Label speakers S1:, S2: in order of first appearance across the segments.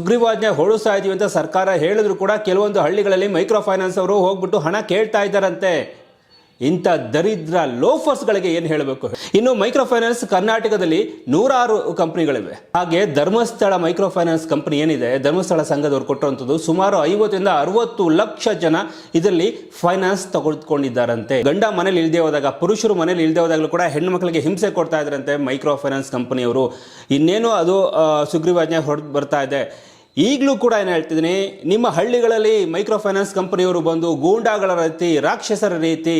S1: ಸುಗ್ರೀವಾಜ್ಞೆ ಹೊರಡಿಸ್ತಾ ಇದೀವಿ ಅಂತ ಸರ್ಕಾರ ಹೇಳಿದ್ರು ಕೂಡ ಕೆಲವೊಂದು ಹಳ್ಳಿಗಳಲ್ಲಿ ಮೈಕ್ರೋ ಫೈನಾನ್ಸ್ ಅವರು ಹೋಗ್ಬಿಟ್ಟು ಹಣ ಕೇಳ್ತಾ ಇದ್ದಾರಂತೆ. ಇಂಥ ದರಿದ್ರ ಲೋಫರ್ಸ್ಗಳಿಗೆ ಏನು ಹೇಳಬೇಕು? ಇನ್ನು ಮೈಕ್ರೋ ಫೈನಾನ್ಸ್ ಕರ್ನಾಟಕದಲ್ಲಿ ನೂರಾರು ಕಂಪನಿಗಳಿವೆ. ಹಾಗೆ ಧರ್ಮಸ್ಥಳ ಮೈಕ್ರೋ ಫೈನಾನ್ಸ್ ಕಂಪನಿ ಏನಿದೆ? ಧರ್ಮಸ್ಥಳ ಸಂಘದವರು ಕೊಟ್ಟಿರುವಂಥದ್ದು ಸುಮಾರು ಐವತ್ತರಿಂದ ಅರವತ್ತು ಲಕ್ಷ ಜನ ಇದರಲ್ಲಿ ಫೈನಾನ್ಸ್ ತಗೊಳ್ಕೊಂಡಿದ್ದಾರಂತೆ. ಗಂಡ ಮನೇಲಿ ಇಲ್ಲದೆ ಹೋದಾಗ, ಪುರುಷರು ಮನೇಲಿ ಇಲ್ಲದೆ ಹೋದಾಗಲೂ ಕೂಡ ಹೆಣ್ಣು ಮಕ್ಕಳಿಗೆ ಹಿಂಸೆ ಕೊಡ್ತಾ ಇದ್ರಂತೆ ಮೈಕ್ರೋ ಫೈನಾನ್ಸ್ ಕಂಪನಿಯವರು. ಇನ್ನೇನು ಅದು ಸುಗ್ರೀವಾಜ್ಞೆ ಹೊರಟು ಬರ್ತಾ ಇದೆ. ಈಗಲೂ ಕೂಡ ಏನು ಹೇಳ್ತಿದ್ದೀನಿ, ನಿಮ್ಮ ಹಳ್ಳಿಗಳಲ್ಲಿ ಮೈಕ್ರೋ ಫೈನಾನ್ಸ್ ಕಂಪನಿಯವರು ಬಂದು ಗೂಂಡಾಗಳ ರೀತಿ, ರಾಕ್ಷಸರ ರೀತಿ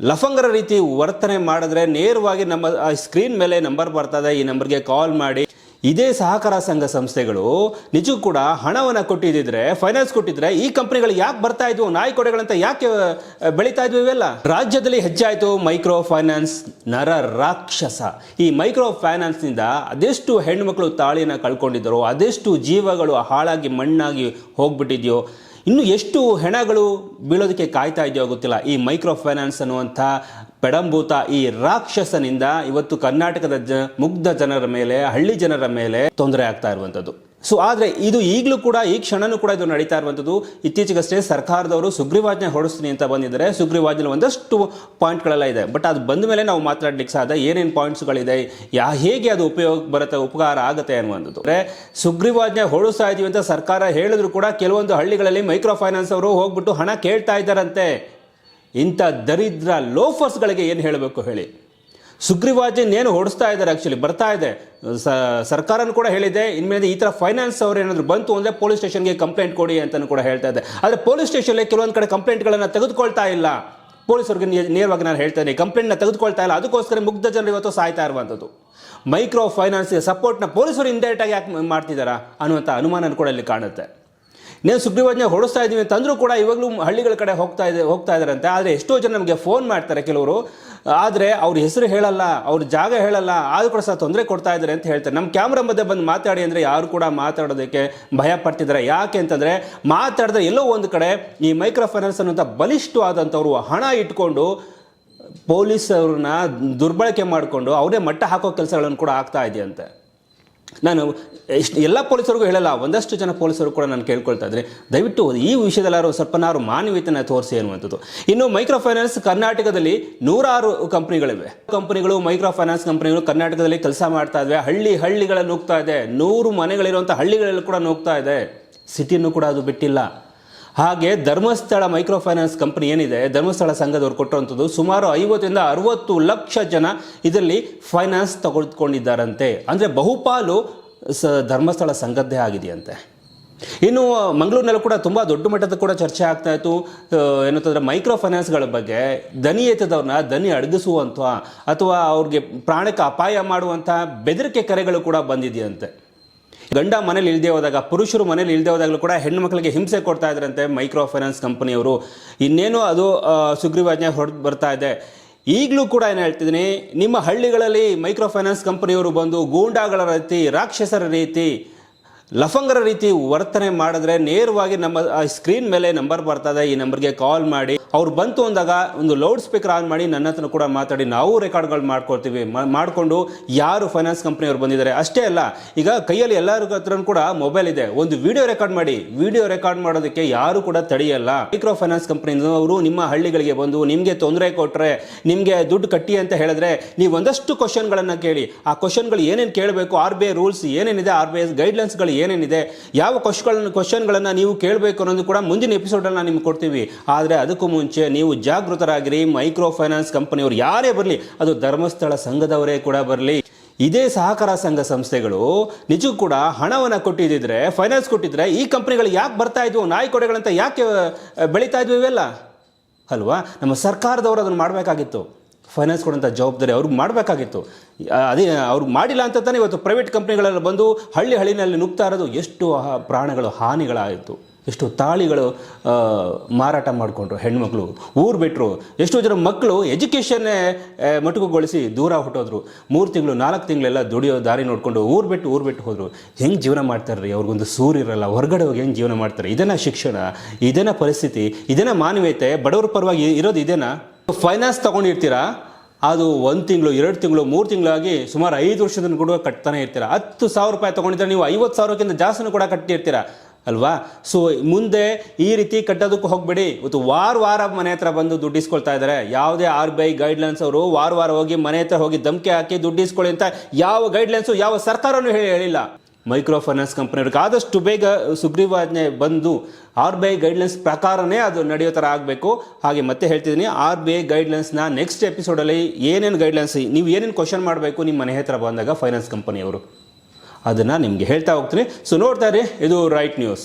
S1: ಲಫಂಗರ ರೀತಿ ವರ್ತನೆ ಮಾಡಿದ್ರೆ ನೇರವಾಗಿ ನಮ್ಮ ಸ್ಕ್ರೀನ್ ಮೇಲೆ ನಂಬರ್ ಬರ್ತದೆ, ಈ ನಂಬರ್ಗೆ ಕಾಲ್ ಮಾಡಿ. ಇದೇ ಸಹಕಾರ ಸಂಘ ಸಂಸ್ಥೆಗಳು ನಿಜಕ್ಕೂ ಕೂಡ ಹಣವನ್ನು ಕೊಟ್ಟಿದ್ದಿದ್ರೆ ಫೈನಾನ್ಸ್ ಕೊಟ್ಟಿದ್ರೆ ಈ ಕಂಪನಿಗಳು ಯಾಕೆ ಬರ್ತಾ ಇದ್ವು, ನಾಯಿ ಕೊಡೆಗಳಂತ ಯಾಕೆ ಬೆಳೀತಾ ಇದ್ವು ಇವೆಲ್ಲ? ರಾಜ್ಯದಲ್ಲಿ ಹೆಚ್ಚಾಯಿತು ಮೈಕ್ರೋ ಫೈನಾನ್ಸ್ ನರ ರಾಕ್ಷಸ. ಈ ಮೈಕ್ರೋ ಫೈನಾನ್ಸ್ನಿಂದ ಅದೆಷ್ಟು ಹೆಣ್ಮಕ್ಳು ತಾಳಿನ ಕಳ್ಕೊಂಡಿದ್ದರೋ, ಅದೆಷ್ಟು ಜೀವಗಳು ಹಾಳಾಗಿ ಮಣ್ಣಾಗಿ ಹೋಗ್ಬಿಟ್ಟಿದೆಯೋ ಇನ್ನು ಎಷ್ಟು ಹೆಣಗಳು ಬೀಳೋದಕ್ಕೆ ಕಾಯ್ತಾ ಇದೆಯೋ ಗೊತ್ತಿಲ್ಲ. ಈ ಮೈಕ್ರೋ ಫೈನಾನ್ಸ್ ಅನ್ನುವಂಥ ಪೆಡಂಭೂತ ಈ ರಾಕ್ಷಸನಿಂದ ಇವತ್ತು ಕರ್ನಾಟಕದ ಜ, ಮುಗ್ಧ ಜನರ ಮೇಲೆ, ಹಳ್ಳಿ ಜನರ ಮೇಲೆ ತೊಂದರೆ ಆಗ್ತಾ ಇರುವಂಥದ್ದು. ಸೊ ಆದರೆ ಇದು ಈಗಲೂ ಕೂಡ, ಈ ಕ್ಷಣನೂ ಕೂಡ ಇದು ನಡೀತಾ ಇರುವಂಥದ್ದು. ಇತ್ತೀಚೆಗಷ್ಟೇ ಸರ್ಕಾರದವರು ಸುಗ್ರೀವಾಜ್ಞೆ ಹೊರಡಿಸ್ತೀನಿ ಅಂತ ಬಂದಿದ್ದಾರೆ. ಸುಗ್ರೀವಾಜ್ಞೆ ಒಂದಷ್ಟು ಪಾಯಿಂಟ್ಗಳೆಲ್ಲ ಇದೆ. ಬಟ್ ಅದು ಬಂದ ಮೇಲೆ ನಾವು ಮಾತಾಡ್ಲಿಕ್ಕೆ ಸಾಧ್ಯ. ಏನೇನು ಪಾಯಿಂಟ್ಸ್ಗಳಿದೆ, ಯಾ, ಹೇಗೆ ಅದು ಉಪಯೋಗ ಬರುತ್ತೆ, ಉಪಕಾರ ಆಗುತ್ತೆ ಅನ್ನುವಂಥದ್ದು. ಅಂದರೆ ಸುಗ್ರೀವಾಜ್ಞೆ ಹೊರಡಿಸ್ತಾ ಇದ್ದೀವಿ ಅಂತ ಸರ್ಕಾರ ಹೇಳಿದ್ರು ಕೂಡ ಕೆಲವೊಂದು ಹಳ್ಳಿಗಳಲ್ಲಿ ಮೈಕ್ರೋ ಫೈನಾನ್ಸ್ ಅವರು ಹೋಗ್ಬಿಟ್ಟು ಹಣ ಕೇಳ್ತಾ ಇದ್ದಾರಂತೆ. ಇಂಥ ದರಿದ್ರ ಲೋಫರ್ಸ್ಗಳಿಗೆ ಏನು ಹೇಳಬೇಕು ಹೇಳಿ? ಸುಗ್ರೀವಾಜ್ಞೆ ಏನು ಹೊಡಿಸ್ತಾ ಇದ್ದಾರೆ ಆ್ಯಕ್ಚುಲಿ ಬರ್ತಾ ಇದೆ. ಸರ್ಕಾರನೂ ಕೂಡ ಹೇಳಿದೆ, ಇನ್ಮೇಲೆ ಈ ಥರ ಫೈನಾನ್ಸ್ ಅವ್ರು ಏನಾದರೂ ಬಂತು ಅಂದರೆ ಪೊಲೀಸ್ ಸ್ಟೇಷನ್ಗೆ ಕಂಪ್ಲೇಂಟ್ ಕೊಡಿ ಅಂತಲೂ ಕೂಡ ಹೇಳ್ತಾ ಇದೆ. ಆದರೆ ಪೊಲೀಸ್ ಸ್ಟೇಷನ್ಗೆ ಕೆಲವೊಂದು ಕಡೆ ಕಂಪ್ಲೇಂಟ್ಗಳನ್ನು ತೆಗೆದುಕೊಳ್ತಾ ಇಲ್ಲ. ಪೊಲೀಸರಿಗೆ ನೇರವಾಗಿ ನಾನು ಹೇಳ್ತೇನೆ ಕಂಪ್ಲೇಂಟ್ನ ತೆಗೆದುಕೊಳ್ತಾ ಇಲ್ಲ. ಅದಕ್ಕೋಸ್ಕರ ಮುಗ್ಧ ಜನರು ಇವತ್ತು ಸಾಯ್ತಾ ಇರುವಂಥದ್ದು. ಮೈಕ್ರೋ ಫೈನಾನ್ಸ್ಗೆ ಸಪೋರ್ಟ್ನ ಪೊಲೀಸರು ಇಂಡೈರೆಕ್ಟಾಗಿ ಯಾಕೆ ಮಾಡ್ತಿದ್ದಾರಾ ಅನ್ನುವಂಥ ಅನುಮಾನ ಕೂಡ ಇಲ್ಲಿ ಕಾಣುತ್ತೆ. ನೀವು ಸುಗ್ರೀವಾಜ್ಞೆ ಹೊಡಿಸ್ತಾ ಇದ್ದೀವಿ ಅಂತಂದ್ರೂ ಕೂಡ ಇವಾಗಲೂ ಹಳ್ಳಿಗಳ ಕಡೆ ಹೋಗ್ತಾ ಇದೆ, ಹೋಗ್ತಾ ಇದ್ದಾರಂತೆ ಆದರೆ ಎಷ್ಟೋ ಜನ ನಮಗೆ ಫೋನ್ ಮಾಡ್ತಾರೆ ಕೆಲವರು. ಆದರೆ ಅವ್ರ ಹೆಸರು ಹೇಳಲ್ಲ, ಅವ್ರ ಜಾಗ ಹೇಳಲ್ಲ, ಆದರೂ ಕೂಡ ಸಹ ತೊಂದರೆ ಕೊಡ್ತಾ ಇದ್ದಾರೆ ಅಂತ ಹೇಳ್ತಾರೆ. ನಮ್ಮ ಕ್ಯಾಮ್ರಾ ಮಧ್ಯೆ ಬಂದು ಮಾತಾಡಿ ಅಂದರೆ ಯಾರು ಕೂಡ ಮಾತಾಡೋದಕ್ಕೆ ಭಯ ಪಡ್ತಿದ್ದಾರೆ. ಯಾಕೆ ಅಂತಂದರೆ ಮಾತಾಡಿದ್ರೆ ಎಲ್ಲೋ ಒಂದು ಕಡೆ ಈ ಮೈಕ್ರೋ ಫೈನಾನ್ಸ್ ಅನ್ನೋಂಥ ಬಲಿಷ್ಠವಾದಂಥವ್ರು ಹಣ ಇಟ್ಕೊಂಡು ಪೊಲೀಸ್ ಅವ್ರನ್ನ ದುರ್ಬಳಕೆ ಮಾಡಿಕೊಂಡು ಅವರೇ ಮಟ್ಟ ಹಾಕೋ ಕೆಲಸಗಳನ್ನು ಕೂಡ ಆಗ್ತಾ ಇದೆಯಂತೆ. ನಾನು ಇಷ್ಟು ಎಲ್ಲ ಪೊಲೀಸರಿಗೂ ಹೇಳಲ್ಲ, ಒಂದಷ್ಟು ಜನ ಪೊಲೀಸರು ಕೂಡ ನಾನು ಕೇಳ್ಕೊಳ್ತಾ ಇದ್ರೆ, ದಯವಿಟ್ಟು ಈ ವಿಷಯದಲ್ಲಾರು ಸ್ವಲ್ಪನಾರು ಮಾನವೀಯತೆನ ತೋರಿಸಿ ಅನ್ನುವಂಥದ್ದು ಇನ್ನು ಮೈಕ್ರೋ ಫೈನಾನ್ಸ್ ಕರ್ನಾಟಕದಲ್ಲಿ ನೂರಾರು ಕಂಪನಿಗಳಿವೆ. ಕಂಪನಿಗಳು ಮೈಕ್ರೋ ಫೈನಾನ್ಸ್ ಕಂಪನಿಗಳು ಕರ್ನಾಟಕದಲ್ಲಿ ಕೆಲಸ ಮಾಡ್ತಾ ಇದ್ವಿ. ಹಳ್ಳಿ ಹಳ್ಳಿಗಳಲ್ಲಿ ಹೋಗ್ತಾ ಇದೆ. ನೂರು ಮನೆಗಳಿರುವಂಥ ಹಳ್ಳಿಗಳಲ್ಲಿ ಕೂಡ ನೋಗ್ತಾ ಇದೆ. ಸಿಟಿಯನ್ನು ಕೂಡ ಅದು ಬಿಟ್ಟಿಲ್ಲ. ಹಾಗೆ ಧರ್ಮಸ್ಥಳ ಮೈಕ್ರೋ ಫೈನಾನ್ಸ್ ಕಂಪನಿ ಏನಿದೆ, ಧರ್ಮಸ್ಥಳ ಸಂಘದವರು ಕೊಟ್ಟಿರುವಂಥದ್ದು ಸುಮಾರು ಐವತ್ತರಿಂದ ಅರವತ್ತು ಲಕ್ಷ ಜನ ಇದರಲ್ಲಿ ಫೈನಾನ್ಸ್ ತಗೊಳ್ಕೊಂಡಿದ್ದಾರಂತೆ. ಅಂದರೆ ಬಹುಪಾಲು ಸ ಧರ್ಮಸ್ಥಳ ಸಂಘದ್ದೇ ಆಗಿದೆಯಂತೆ. ಇನ್ನು ಮಂಗಳೂರಿನಲ್ಲೂ ಕೂಡ ತುಂಬ ದೊಡ್ಡ ಮಟ್ಟದ ಕೂಡ ಚರ್ಚೆ ಆಗ್ತಾ ಇತ್ತು. ಏನಂತಂದ್ರೆ ಮೈಕ್ರೋ ಫೈನಾನ್ಸ್ಗಳ ಬಗ್ಗೆ, ದನಿ ಎತ್ತದವ್ರನ್ನ ದನಿ ಅಡಗಿಸುವಂಥ ಅಥವಾ ಅವ್ರಿಗೆ ಪ್ರಾಣಕ್ಕೆ ಅಪಾಯ ಮಾಡುವಂಥ ಬೆದರಿಕೆ ಕರೆಗಳು ಕೂಡ ಬಂದಿದೆಯಂತೆ. ಗಂಡ ಮನೇಲಿ ಇಲ್ದೇ ಹೋದಾಗ, ಪುರುಷರು ಮನೇಲಿ ಇಲ್ಲದೆ ಹೋದಾಗಲೂ ಕೂಡ ಹೆಣ್ಣು ಮಕ್ಕಳಿಗೆ ಹಿಂಸೆ ಕೊಡ್ತಾ ಇದ್ರಂತೆ ಮೈಕ್ರೋ ಫೈನಾನ್ಸ್ ಕಂಪನಿಯವರು. ಇನ್ನೇನು ಅದು ಸುಗ್ರೀವಾಜ್ಞೆ ಹೊಡೆದು ಬರ್ತಾ ಇದೆ. ಈಗಲೂ ಕೂಡ ಏನು ಹೇಳ್ತಿದ್ದೀನಿ, ನಿಮ್ಮ ಹಳ್ಳಿಗಳಲ್ಲಿ ಮೈಕ್ರೋ ಫೈನಾನ್ಸ್ ಕಂಪನಿಯವರು ಬಂದು ಗೂಂಡಾಗಳ ರೀತಿ, ರಾಕ್ಷಸರ ರೀತಿ ಲಫಂಗರ ರೀತಿ ವರ್ತನೆ ಮಾಡಿದ್ರೆ ನೇರವಾಗಿ ನಮ್ಮ ಸ್ಕ್ರೀನ್ ಮೇಲೆ ನಂಬರ್ ಬರ್ತದೆ. ಈ ನಂಬರ್ಗೆ ಕಾಲ್ ಮಾಡಿ. ಅವ್ರು ಬಂತು ಅಂದಾಗ ಒಂದು ಲೌಡ್ ಸ್ಪೀಕರ್ ಆನ್ ಮಾಡಿ ನನ್ನ ಹತ್ರ ಕೂಡ ಮಾತಾಡಿ. ನಾವು ರೆಕಾರ್ಡ್ಗಳು ಮಾಡ್ಕೊಳ್ತೀವಿ. ಮಾಡಿಕೊಂಡು ಯಾರು ಫೈನಾನ್ಸ್ ಕಂಪ್ನಿಯವರು ಬಂದಿದ್ದಾರೆ? ಅಷ್ಟೇ ಅಲ್ಲ, ಈಗ ಕೈಯಲ್ಲಿ ಎಲ್ಲರ ಹತ್ರ ಕೂಡ ಮೊಬೈಲ್ ಇದೆ. ಒಂದು ವಿಡಿಯೋ ರೆಕಾರ್ಡ್ ಮಾಡಿ. ವಿಡಿಯೋ ರೆಕಾರ್ಡ್ ಮಾಡೋದಕ್ಕೆ ಯಾರು ಕೂಡ ತಡೆಯಲ್ಲ. ಮೈಕ್ರೋ ಫೈನಾನ್ಸ್ ಕಂಪ್ನಿಯವರು ನಿಮ್ಮ ಹಳ್ಳಿಗಳಿಗೆ ಬಂದು ನಿಮಗೆ ತೊಂದರೆ ಕೊಟ್ಟರೆ ನಿಮಗೆ ದುಡ್ಡು ಕಟ್ಟಿ ಅಂತ ಹೇಳಿದ್ರೆ ನೀವು ಒಂದಷ್ಟು ಕ್ವಶನ್ಗಳನ್ನು ಕೇಳಿ. ಆ ಕ್ವಶನ್ಗಳು ಏನೇನು ಕೇಳಬೇಕು? ಆರ್ ಬಿ ಐ ರೂಲ್ಸ್ ಏನೇನಿದೆ? ಆರ್ ಬಿ ಐ ಗೈಡ್ಲೈನ್ಸ್ಗಳು ಏನೇನಿದೆ, ಯಾವ ಕ್ವಶ್ಗಳನ್ನು ಕ್ವಶನ್ಗಳನ್ನು ನೀವು ಕೇಳಬೇಕು ಅನ್ನೋದು ಕೂಡ ಮುಂದಿನ ಎಪಿಸೋಡಲ್ಲಿ ನಾನು ನಿಮ್ಗೆ ಕೊಡ್ತೀವಿ. ಆದರೆ ಅದಕ್ಕೂ ಮುಂಚೆ ನೀವು ಜಾಗೃತರಾಗಿರಿ. ಮೈಕ್ರೋ ಫೈನಾನ್ಸ್ ಕಂಪನಿಯವರು ಯಾರೇ ಬರಲಿ, ಅದು ಧರ್ಮಸ್ಥಳ ಸಂಘದವರೇ ಕೂಡ ಬರಲಿ. ಇದೇ ಸಹಕಾರ ಸಂಘ ಸಂಸ್ಥೆಗಳು, ನಿಜಕ್ಕೂ ಕೂಡ ಹಣವನ್ನು ಕೊಟ್ಟಿದ್ದಿದ್ರೆ ಫೈನಾನ್ಸ್ ಕೊಟ್ಟಿದ್ರೆ ಈ ಕಂಪನಿಗಳು ಯಾಕೆ ಬರ್ತಾ ಇದ್ವು, ನಾಯಿ ಕೊಡೆಗಳಂತ ಯಾಕೆ ಬೆಳೀತಾ ಇದ್ವು ಇವೆಲ್ಲ? ಅಲ್ವಾ? ನಮ್ಮ ಸರ್ಕಾರದವರು ಅದನ್ನು ಮಾಡಬೇಕಾಗಿತ್ತು. ಫೈನಾನ್ಸ್ ಕೊಡೋಂಥ ಜವಾಬ್ದಾರಿ ಅವ್ರಿಗೆ ಮಾಡಬೇಕಾಗಿತ್ತು. ಅದೇ, ಅವ್ರು ಮಾಡಿಲ್ಲ ಅಂತ ತಾನೇ ಇವತ್ತು ಪ್ರೈವೇಟ್ ಕಂಪ್ನಿಗಳೆಲ್ಲ ಬಂದು ಹಳ್ಳಿ ಹಳ್ಳಿನಲ್ಲಿ ನುಗ್ತಾ ಇರೋದು ಎಷ್ಟು ಪ್ರಾಣಗಳು, ಹಾನಿಗಳಾಯಿತು. ಎಷ್ಟು ತಾಳಿಗಳು ಮಾರಾಟ ಮಾಡಿಕೊಂಡ್ರು ಹೆಣ್ಮಕ್ಳು, ಊರು ಬಿಟ್ಟರು ಎಷ್ಟೋ ಜನ ಮಕ್ಕಳು ಎಜುಕೇಷನ್ನೇ ಮಟುಕುಗೊಳಿಸಿ ದೂರ ಹುಟ್ಟೋದ್ರು. ಮೂರು ತಿಂಗಳು, ನಾಲ್ಕು ತಿಂಗಳೆಲ್ಲ ದುಡಿಯೋ ದಾರಿ ನೋಡಿಕೊಂಡು ಊರು ಬಿಟ್ಟು ಊರು ಬಿಟ್ಟು ಹೋದರು. ಹೆಂಗೆ ಜೀವನ ಮಾಡ್ತಾರೆ ರೀ ಅವ್ರಿಗೊಂದು ಇರಲ್ಲ. ಹೊರಗಡೆ ಹೋಗಿ ಹೆಂಗೆ ಜೀವನ ಮಾಡ್ತಾರೆ? ಇದನ್ನು ಶಿಕ್ಷಣ? ಇದೇನ ಪರಿಸ್ಥಿತಿ? ಇದೇನ ಮಾನವೀಯತೆ? ಬಡವರ ಪರವಾಗಿ ಇರೋದು ಇದೇನಾ? ಫೈನಾನ್ಸ್ ತಗೊಂಡಿರ್ತೀರಾ? ಅದು ಒಂದು ತಿಂಗಳು, ಎರಡು ತಿಂಗಳು, ಮೂರು ತಿಂಗಳಾಗಿ ಸುಮಾರು ಐದು ವರ್ಷದ ಕೂಡ ಕಟ್ತಾನೆ ಇರ್ತೀರ? ಹತ್ತು ಸಾವಿರ ರೂಪಾಯಿ ತೊಗೊಂಡಿದ್ರೆ ನೀವು ಐವತ್ತು ಸಾವಿರಕ್ಕಿಂತ ಜಾಸ್ತಿನೂ ಕೂಡ ಕಟ್ಟಿರ್ತೀರ ಅಲ್ವಾ? ಸೊ ಮುಂದೆ ಈ ರೀತಿ ಕಟ್ಟೋದಕ್ಕೂ ಹೋಗಬೇಡಿ. ಇವತ್ತು ವಾರ ವಾರ ಮನೆ ಹತ್ರ ಬಂದು ದುಡ್ಡು ಇಸ್ಕೊಳ್ತಾ ಇದ್ದಾರೆ. ಯಾವುದೇ ಆರ್ ಬಿ ಐ ಗೈಡ್ಲೈನ್ಸ್ ಅವರು ವಾರ ವಾರ ಹೋಗಿ ಮನೆ ಹತ್ರ ಹೋಗಿ ಧಮಕಿ ಹಾಕಿ ದುಡ್ಡು ಇಸ್ಕೊಳ್ಳಿ ಅಂತ ಯಾವ ಗೈಡ್ಲೈನ್ಸು ಯಾವ ಸರ್ಕಾರನೂ ಹೇಳಿ ಹೇಳಿಲ್ಲ. ಮೈಕ್ರೋ ಫೈನಾನ್ಸ್ ಕಂಪ್ನಿಯವ್ರಿಗೆ ಆದಷ್ಟು ಬೇಗ ಸುಗ್ರೀವಾಜ್ಞೆ ಬಂದು ಆರ್ ಬಿ ಐ ಗೈಡ್ಲೈನ್ಸ್ ಪ್ರಕಾರನೇ ಅದು ನಡೆಯೋ ಥರ ಆಗಬೇಕು. ಹಾಗೆ ಮತ್ತೆ ಹೇಳ್ತಿದ್ದೀನಿ, ಆರ್ ಬಿ ಐ ಗೈಡ್ಲೈನ್ಸ್ನ ನೆಕ್ಸ್ಟ್ ಎಪಿಸೋಡಲ್ಲಿ ಏನೇನು ಗೈಡ್ಲೈನ್ಸ್ ನೀವು ಏನೇನು ಕ್ವಶನ್ ಮಾಡಬೇಕು ನಿಮ್ಮ ಮನೆ ಹತ್ರ ಬಂದಾಗ ಫೈನಾನ್ಸ್ ಕಂಪನಿಯವರು. ಅದನ್ನು ನಿಮಗೆ ಹೇಳ್ತಾ ಹೋಗ್ತೀನಿ. ಸೊ ನೋಡ್ತಾ ಇದು ರೈಟ್ ನ್ಯೂಸ್